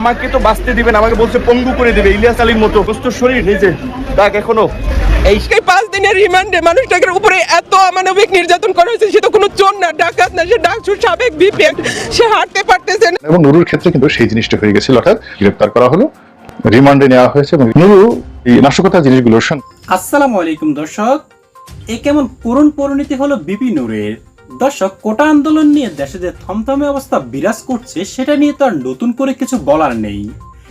আমাকে তো বাঁচতে দিবেন আমাকে বলছে পঙ্গু করে দিবে ইলিয়াস আলীর মতো। সুস্থ শরীর নিজে দেখ এখনও। এই এই পাঁচ দিনের রিমান্ডে মানুষটাকে উপরে এত অমানবিক নির্যাতন করা হয়েছে সে তো কোনো চোর না ডাকাত না সে ডাকসুর সাবেক সে হাঁটতে পারতেছে না। এবং নুরুর ক্ষেত্রে কিন্তু সেই জিনিসটা হয়ে গেছিল অর্থাৎ গ্রেপ্তার করা হলো রিমান্ডে নেওয়া হয়েছে এবং নুরু এই নাশকতা জিনিসগুলোর সঙ্গে আসসালামু আলাইকুম দর্শক এ কেমন করুণ পরিণতি হলো বিপি নূরের? দর্শক, কোটা আন্দোলন নিয়ে দেশে যে থমথমে অবস্থা বিরাজ করছে, সেটা নিয়ে তো আর নতুন করে কিছু বলার নেই।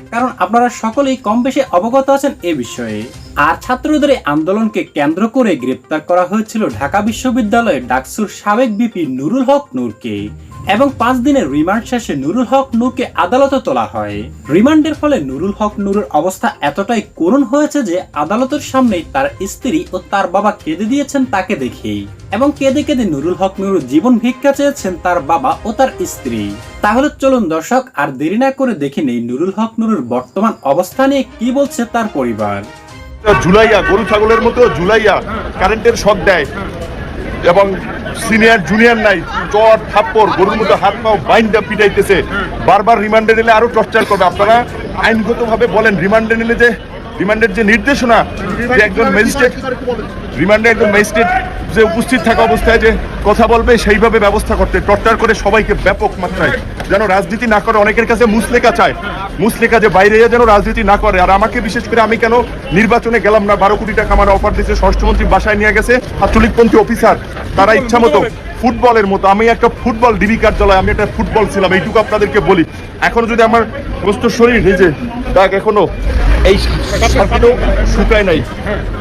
কারণ আপনারা সকলেই কম বেশি অবগত আছেন এ বিষয়ে। আর ছাত্রদের আন্দোলনকে কেন্দ্র করে গ্রেপ্তার করা হয়েছিল ঢাকা বিশ্ববিদ্যালয়ের ডাকসুর সাবেক বিপি নুরুল হক নূরকে। এবং পাঁচ দিনের রিমান্ড শেষে নুরুল হক নূরকে আদালতে তোলা হয়। রিমান্ডের ফলে নুরুল হক নূরের অবস্থা এতটাই করুণ হয়েছে যে আদালতের সামনেই তার স্ত্রী ও তার বাবা কেঁদে দিয়েছেন তাকে দেখেই। এবং কেঁদে কেঁদে নুরুল হক নুরুর জীবন ভিক্ষা চেয়েছেন তার বাবা ও তার স্ত্রী। তাহলে চলুন দর্শক, আর দেরি না করে দেখে নেই নুরুল হক নুরুর বর্তমান অবস্থা নিয়ে কি বলছে তার পরিবার। জুলাইয়া, গরু ছাগলের মতো জুলাইয়া কারেন্টের শক দেয়। এবং সিনিয়র জুনিয়র নাই, চর, থাপ্পড়, গরুর মতো হাত পাও বাইন্ডা পিটাইতেছে। বারবার রিমান্ডে নিলে আরও টর্চার করবে। আপনারা আইনগতভাবে বলেন রিমান্ডে নিলে যে রিমান্ডের যে নির্দেশনা, যে একজন ম্যাজিস্ট্রেট রিমান্ডে একজন ম্যাজিস্ট্রেট যে উপস্থিত থাকা অবস্থায় যে কথা বলবে, সেইভাবে ব্যবস্থা করতে টর্চার করে সবাইকে ব্যাপক মাত্রায় যেন রাজনীতি না করে অনেকের কাছে মুসলেখা চায়। মুসলেখা যে বাইরে যেন রাজনীতি না করে। আর আমাকে বিশেষ করে আমি কেন নির্বাচনে গেলাম না? বারো কোটি টাকা আমার অফার দিয়েছে, স্বরাষ্ট্রমন্ত্রী বাসায় নিয়ে গেছে, ছাত্রলীগপন্থী অফিসার তারা ইচ্ছা মতো ফুটবলের মতো। আমি একটা ফুটবল ডিবি কার্যালয় আমি একটা ফুটবল ছিলাম, এইটুকু আপনাদেরকে বলি। এখনও যদি আমার সমস্ত শরীর নিজে দেখ এখনও, এই শুকায় নাই।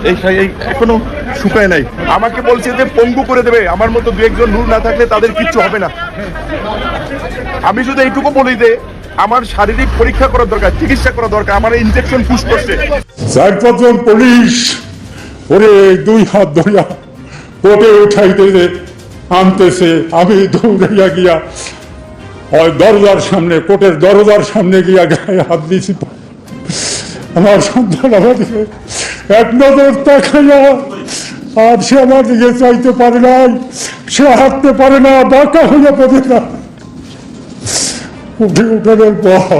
এই এই এখনও শুকায় নাই। আমাকে বলছে যে পঙ্গু করে দেবে। আমার মতো দু একজন নূর না থাকলে তাদের কিচ্ছু হবে না। আমি শুধু এইটুকু বলি যে, আমার শারীরিক পরীক্ষা করার দরকার, চিকিৎসা করা দরকার, আমার ইনজেকশন পুশ করছে। চার পাঁচজন পুলিশ ওরে দুই হাত ধরিয়া কোটে উঠাইতেছে আনতেছে, আমি দৌড়াইয়া গিয়া ওই দরজার সামনে, কোটের দরজার সামনে গিয়া গায়ে হাত দিয়েছি আমার সন্তান আমার এক নজর তাকাইয়া, আর সে আমার দিকে চাইতে পারে নাই, সে হাঁটতে পারে না, বাঁকা হইয়া পড়ে না। উঠে উঠানোর পর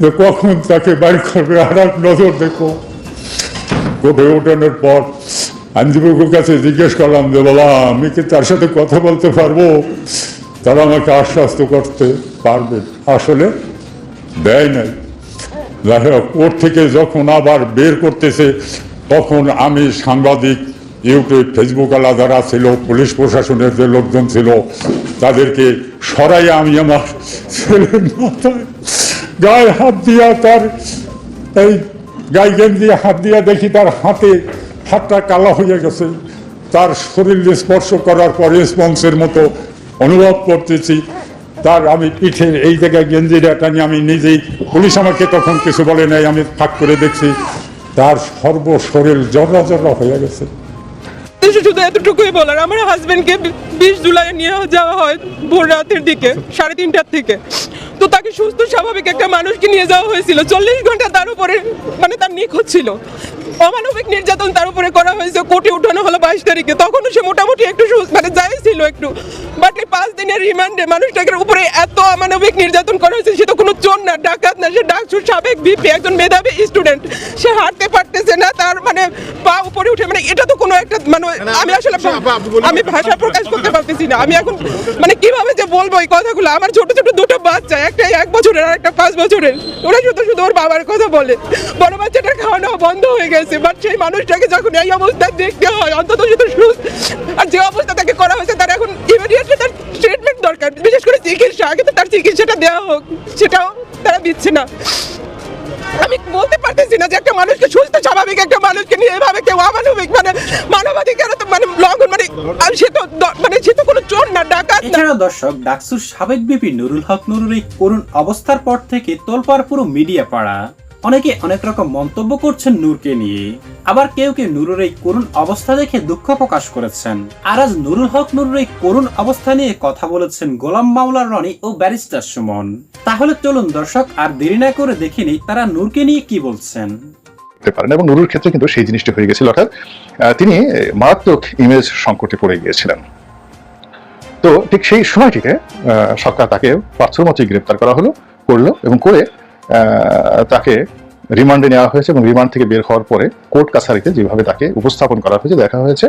যে কখন তাকে বাড়ি করবে, আর এক নজর দেখো। কোঠে উঠানোর পর আইনজীবীর কাছে জিজ্ঞেস করলাম যে, বাবা, আমি কি তার সাথে কথা বলতে পারব? তারা আমাকে আশ্বস্ত করতে পারবে। আসলে দেয় নাই। যাই হোক ওর থেকে যখন আবার বের করতেছে, তখন আমি সাংবাদিক, ইউটিউব, ফেসবুক আলা যারা ছিল, পুলিশ প্রশাসনের যে লোকজন ছিল, তাদেরকে সরাই আমি আমার ছেলের মাথায় গায়ে হাত দিয়া তার এই গায়ে গেঞ্জি হাত দিয়া দেখি তার হাতে হাতটা কালো হয়ে গেছে। তার শরীর স্পর্শ করার পর রেসপন্সের মতো অনুভব করতেছি। তার আমি পিঠে এই জায়গায় গেঞ্জিটা টানি আমি নিজেই, পুলিশ আমাকে তখন কিছু বলে নাই, আমি ফাঁক করে দেখছি। তার সর্বশরীর জর্রা জর্রা হয়ে গেছে। শুধু এতটুকুই বলার, আমার হাজবেন্ডকে বিশ জুলাই নিয়ে যাওয়া হয় ভোর রাতের দিকে, সাড়ে তিনটার থেকে। তো তাকে সুস্থ স্বাভাবিক একটা মানুষকে নিয়ে যাওয়া হয়েছিল। চল্লিশ ঘণ্টা তার উপরে মানে তার নিখোঁজ ছিল। অমানবিক নির্যাতন তার উপরে করা হয়েছে কোর্টে উঠানো হলো বাইশ তারিখে। তখনও সে মোটামুটি একটু সুস্থ- মানে যাই ছিল একটু। বাট এই পাঁচ দিনের রিমান্ডে মানুষটাকে উপরে এত অমানবিক নির্যাতন করা হয়েছে সে তো কোনো চোর না ডাকাত না সে ডাকসুর সাবেক বিপি একজন মেধাবী স্টুডেন্ট সে হাঁটতে পারতেছে না তার মানে পা উপরে উঠে মানে এটা তো কোনো একটা মানে আমি আসলে আমি ভাষা প্রকাশ করতে পারতেছি না। আমি এখন মানে কীভাবে যে বলব এই কথাগুলো? আমার ছোট ছোট দুটো বাচ্চা একটা এক বছরের আর একটা পাঁচ বছরের। ওরা শুধু শুধু ওর বাবার কথা বলে। বড় বাচ্চাটা খাওয়ানো বন্ধ হয়ে গেছে বাট সেই মানুষটাকে যখন এই অবস্থায় দেখতে হয়, অন্তত শুধু সুস্থ আর যে অবস্থা তাকে করা হয়েছে, তার এখন ইমিডিয়েটলি তার ট্রিটমেন্ট দরকার। বিশেষ করে চিকিৎসা, আগে তো তার চিকিৎসাটা দেওয়া হোক, সেটাও তারা দিচ্ছে না। আমি বলতে পারতেছি না যে একটা মানুষকে সুস্থ, স্বাভাবিক একটা মানুষকে নিয়ে এভাবে কেউ অমানবিক মানে মানবাধিকার মানে লঙ্ঘন মানে সে তো মানে সে তো কোনো চোর না, ডাকাত এছাড়াও দর্শক, ডাকসুর সাবেক বিপি নুরুল হক নুরুল এই করুণ অবস্থার পর থেকে তোলপাড় পুরো মিডিয়া পাড়া অনেকে অনেক রকম মন্তব্য করছেন নূরকে নিয়ে। আবার কেউ কেউ নুরুর এই করুণ অবস্থা দেখে দুঃখ প্রকাশ করেছেন। আর আজ নুরুল হক নুরুর এই করুণ অবস্থা নিয়ে কথা বলেছেন গোলাম মাওলা রনি ও ব্যারিস্টার সুমন। তাহলে চলুন দর্শক, আর দেরি না করে দেখে নিই তারা নূরকে নিয়ে কি বলছেন। পারেন এবং নুরুর ক্ষেত্রে কিন্তু সেই জিনিসটা হয়ে গেছিল, অর্থাৎ তিনি মারাত্মক ইমেজ সংকটে পড়ে গিয়েছিলেন। তো ঠিক সেই সময়টিতে সরকার তাকে পাথর মতোই গ্রেপ্তার করা হলো, করল এবং করে তাকে রিমান্ডে নেওয়া হয়েছে এবং রিমান্ড থেকে বের হওয়ার পরে কোর্ট কাছারিতে যেভাবে তাকে উপস্থাপন করা হয়েছে, দেখা হয়েছে,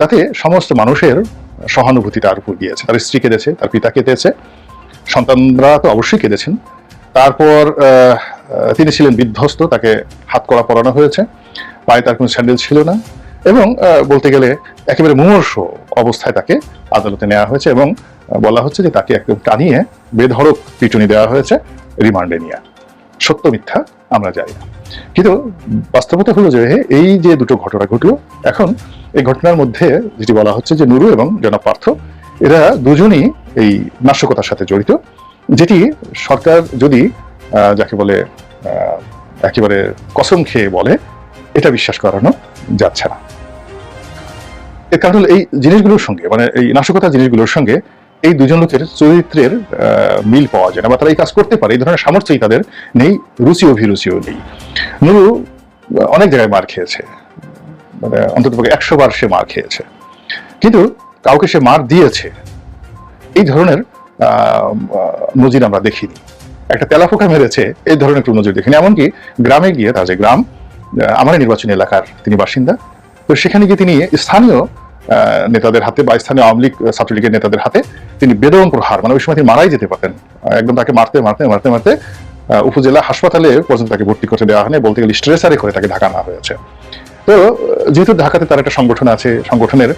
তাতে সমস্ত মানুষের সহানুভূতি তার উপর গিয়েছে। তার স্ত্রী কেঁদেছে, তার পিতা কেঁদেছে, সন্তানরা তো অবশ্যই কেঁদেছেন। তারপর তিনি ছিলেন বিধ্বস্ত, তাকে হাত করা পরানো হয়েছে, পায়ে তার কোনো স্যান্ডেল ছিল না এবং বলতে গেলে একেবারে মুমর্ষ অবস্থায় তাকে আদালতে নেওয়া হয়েছে এবং বলা হচ্ছে যে তাকে একদম টানিয়ে বেধড়ক পিটুনি দেওয়া হয়েছে, রিমান্ডে নিয়ে। সত্য মিথ্যা আমরা জানি না। কিন্তু বাস্তবতা হলো যে এই যে দুটো ঘটনা ঘটলো, এখন এই ঘটনার মধ্যে যেটি বলা হচ্ছে যে নুরু এবং জনাব পার্থ, এরা দুজনই এই নাশকতার সাথে জড়িত, যেটি সরকার যদি যাকে বলে একেবারে কসম খেয়ে বলে, এটা বিশ্বাস করানো যাচ্ছে না। এর কারণ এই জিনিসগুলোর সঙ্গে মানে এই নাশকতা জিনিসগুলোর সঙ্গে এই দুজন লোকের চরিত্রের মিল পাওয়া যায় না বা তারা এই কাজ করতে পারে, এই ধরনের সামর্থ্যই তাদের নেই রুচি অভিরুচিও নেই। নুরু অনেক জায়গায় মার খেয়েছে। মানে অন্তত একশো বার সে মার খেয়েছে। কিন্তু কাউকে সে মার দিয়েছে, এই ধরনের নজির আমরা দেখিনি। একটা তেলাফোকা মেরেছে, এই ধরনের কোনো নজির দেখিনি। এমনকি গ্রামে গিয়ে তার যে গ্রাম আমার নির্বাচনী এলাকার তিনি বাসিন্দা, তো সেখানে গিয়ে তিনি স্থানীয় নেতাদের হাতে বা স্থানীয় আওয়ামী লীগ ছাত্রলীগের নেতাদের হাতে তিনি বেদম প্রহার মানে ওই সময় তিনি মারাই যেতে পারতেন। একদম তাকে মারতে মারতে মারতে মারতে উপজেলা হাসপাতালে পর্যন্ত তাকে ভর্তি করতে দেওয়া হয়নি বলতে গেলে স্ট্রেসারে করে তাকে ঢাকা নেওয়া হয়েছে। তো যেহেতু ঢাকাতে তার একটা সংগঠন আছে, সংগঠনের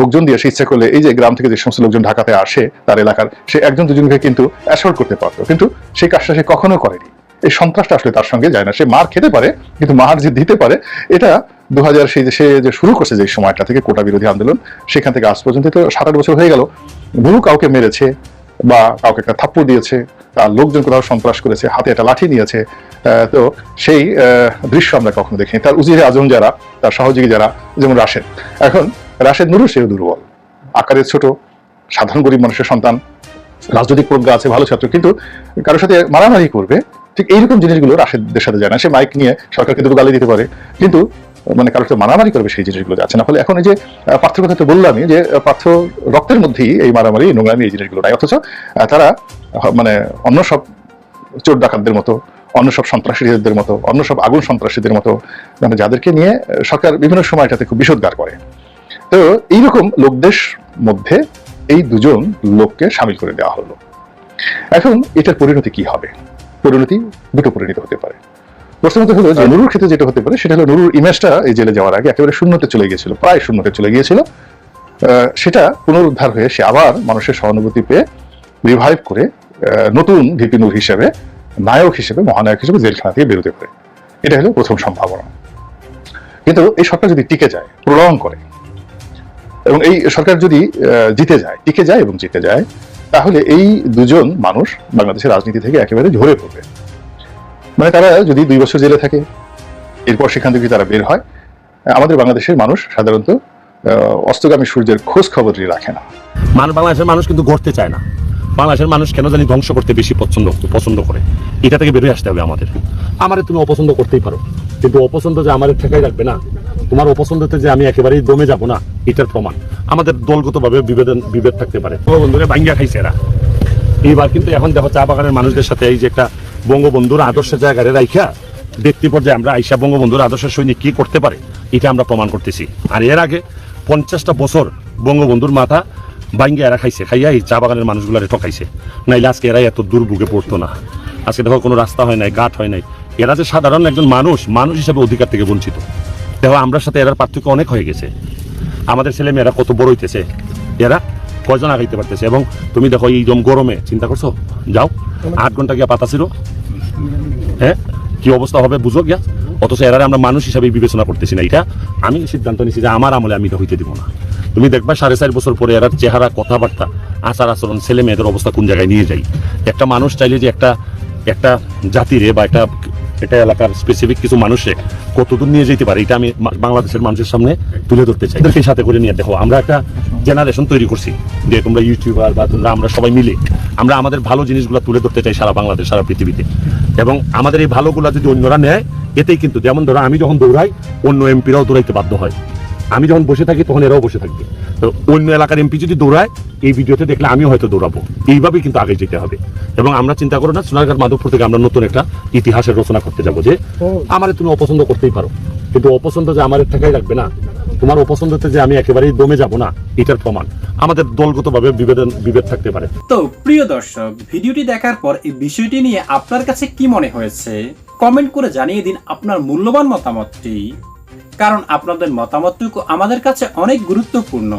লোকজন দিয়ে সে ইচ্ছা করলে এই যে গ্রাম থেকে যে সমস্ত লোকজন ঢাকাতে আসে, তার এলাকার, সে একজন দুজনকে কিন্তু অ্যাসল্ট করতে পারতো। কিন্তু সেই কাজটা সে কখনো করেনি। এই সন্ত্রাসটা আসলে তার সঙ্গে যায় না। সে মার খেতে পারে, কিন্তু মার যে দিতে পারে, এটা দু হাজার সেই সে যে শুরু করছে যে সময়টা থেকে কোটা বিরোধী আন্দোলন, সেখান থেকে আজ পর্যন্ত তো সাত আট বছর হয়ে গেল। বহু কাউকে মেরেছে বা কাউকে একটা থাপ্পড় দিয়েছে, তার লোকজন কোথাও সন্ত্রাস করেছে, হাতে একটা লাঠি নিয়েছে তো সেই দৃশ্য আমরা কখনো দেখিনি। তার উজিরে আজম যারা, তার সহযোগী যারা, যেমন রাশেদ। এখন রাশেদ নুরু সেও দুর্বল। আকারে ছোট, সাধারণ গরিব মানুষের সন্তান, রাজনৈতিক প্রজ্ঞা আছে, ভালো ছাত্র, কিন্তু কারোর সাথে মারামারি করবে, ঠিক এইরকম জিনিসগুলো রাশেদদের সাথে যায় না। সে মাইক নিয়ে সরকারকে দুটো গালি দিতে পারে। কিন্তু মানে কারোর সাথে মারামারি করবে সেই জিনিসগুলো যাচ্ছে না। ফলে এখন এই যে পার্থর কথা তো বললামই যে পার্থ রক্তের মধ্যেই এই মারামারি, নোংরামি এই জিনিসগুলো নাই। অথচ তারা মানে অন্য সব চোর ডাকাতদের মতো, অন্য সব সন্ত্রাসীদের মতো, অন্য সব আগুন সন্ত্রাসীদের মতো মানে যাদেরকে নিয়ে সরকার বিভিন্ন সময় এটাতে খুব বিষোদ্গার করে। তো এইরকম লোকদের মধ্যে এই দুজন লোককে সামিল করে দেওয়া হলো। এখন এটার পরিণতি কি হবে? পরিণতি দুটো পরিণত হতে পারে। প্রথমত হলো যে নুরুর ক্ষেত্রে যেটা হতে পারে, সেটা হলো নুরুর ইমেজটা এই জেলে যাওয়ার আগে একেবারে শূন্যতে চলে গিয়েছিল প্রায় শূন্যতে চলে গিয়েছিল। সেটা পুনরুদ্ধার হয়ে সে আবার মানুষের সহানুভূতি পেয়ে রিভাইভ করে নতুন ভিপি নূর হিসেবে, নায়ক হিসেবে, মহানায়ক হিসেবে জেলখানা থেকে বেরোতে পারে। এটা হলো প্রথম সম্ভাবনা। কিন্তু এই সরকার যদি টিকে যায় প্রলং করে, এবং এই সরকার যদি জিতে যায়, টিকে যায় এবং জিতে যায়, তাহলে এই দুজন মানুষ বাংলাদেশের রাজনীতি থেকে একেবারে ঝরে পড়বে। মানে তারা যদি দুই বছর জেলে থাকে, এরপর সেখান থেকে তারা বের হয়, আমাদের বাংলাদেশের মানুষ সাধারণত অস্তগামী সূর্যের খোঁজ খবরই রাখে না। মান বাংলাদেশের মানুষ কিন্তু গড়তে চায় না। বাংলাদেশের মানুষ কেন জানি ধ্বংস করতে বেশি পছন্দ পছন্দ করে। এটা থেকে বেরোয় আসতে হবে আমাদের। আমারে তুমি অপছন্দ করতেই পারো। কিন্তু অপছন্দ যে আমার ঠেকাই রাখবে না, তোমার অপছন্দতে যে আমি একেবারেই দমে যাব না, এটার প্রমাণ। আমাদের দলগতভাবে বিভেদন, বিভেদ থাকতে পারে। বন্ধুরে, ভাঙ্গিয়া খাইছে এরা। এইবার কিন্তু এখন দেখো চা বাগানের মানুষদের সাথে এই যে একটা বঙ্গবন্ধুর আদর্শের জায়গায় রাইখা ব্যক্তি পর্যায়ে আমরা আইসা বঙ্গবন্ধুর আদর্শ সৈনিক কি করতে পারে, এটা আমরা প্রমাণ করতেছি। আর এর আগে পঞ্চাশটা বছর বঙ্গবন্ধুর মাথা বাইঙ্গে এরা খাইছে, খাইয়া এই চা বাগানের মানুষগুলারে ঠকাইছে। নাইলে আজকে এরা এত দুর্ভোগে পড়তো না। আজকে দেখো কোনো রাস্তা হয় নাই, ঘাট হয় নাই। এরা যে সাধারণ একজন মানুষ মানুষ হিসেবে অধিকার থেকে বঞ্চিত। দেখো, আমরার সাথে এরার পার্থক্য অনেক হয়ে গেছে। আমাদের ছেলে মেয়েরা কত বড় হইতেছে। এরা কয়জন আগাইতে পারতেছে? এবং তুমি দেখো এই জম গরমে, চিন্তা করছ? যাও। আট ঘণ্টা গিয়া পাতা ছিল হ্যাঁ? কি অবস্থা হবে বুঝো গিয়া। অথচ এরারে আমরা মানুষ হিসাবে বিবেচনা করতেছি না। এটা আমি সিদ্ধান্ত নিছি যে আমার আমলে আমি এটা হইতে দিব না। তুমি দেখবা সাড়ে চার বছর পরে এরার চেহারা, কথাবার্তা, আচার আচরণ ছেলে মেয়েদের অবস্থা কোন জায়গায় নিয়ে যাই। একটা মানুষ চাইলে যে একটা একটা জাতিরে বা একটা একটা এলাকার স্পেসিফিক কিছু মানুষে কতদূর নিয়ে যেতে পারে, এটা আমি বাংলাদেশের মানুষের সামনে তুলে ধরতে চাই। এদেরকে সাথে করে নিয়ে দেখো, আমরা একটা জেনারেশন তৈরি করছি যে তোমরা ইউটিউবার বা তোমরা আমরা সবাই মিলে আমরা আমাদের ভালো জিনিসগুলো তুলে ধরতে চাই সারা বাংলাদেশ, সারা পৃথিবীতে। এবং আমাদের এই ভালোগুলো যদি অন্যরা নেয়, এতেই কিন্তু যেমন ধরো আমি যখন দৌড়াই, অন্য এমপিরাও দৌড়াইতে বাধ্য হয়। আমি যখন বসে থাকি, তখন এরাও বসে থাকবে। তো অন্য এলাকার এমপি যদি দৌড়ায়, এই ভিডিওতে দেখলে আমিও হয়তো দৌড়াবো। এইভাবেই কিন্তু আগে যেতে হবে। এবং আমরা চিন্তা করো না সোনারঘাট মাধবপুর থেকে আমরা নতুন একটা ইতিহাসের রচনা করতে যাব যে, আমার তুমি অপছন্দ করতেই পারো। কিন্তু অপছন্দ যে আমার ঠেকাই রাখবে না, তোমার অপছন্দতে যে আমি একেবারেই দমে যাব না, এটার প্রমাণ। আমাদের দলগতভাবে বিভেদন, বিভেদ থাকতে পারে। তো প্রিয় দর্শক, ভিডিওটি দেখার পর এই বিষয়টি নিয়ে আপনার কাছে কি মনে হয়েছে? কমেন্ট করে জানিয়ে দিন আপনার মূল্যবান মতামতটি। কারণ আপনাদের মতামতটুকু আমাদের কাছে অনেক গুরুত্বপূর্ণ।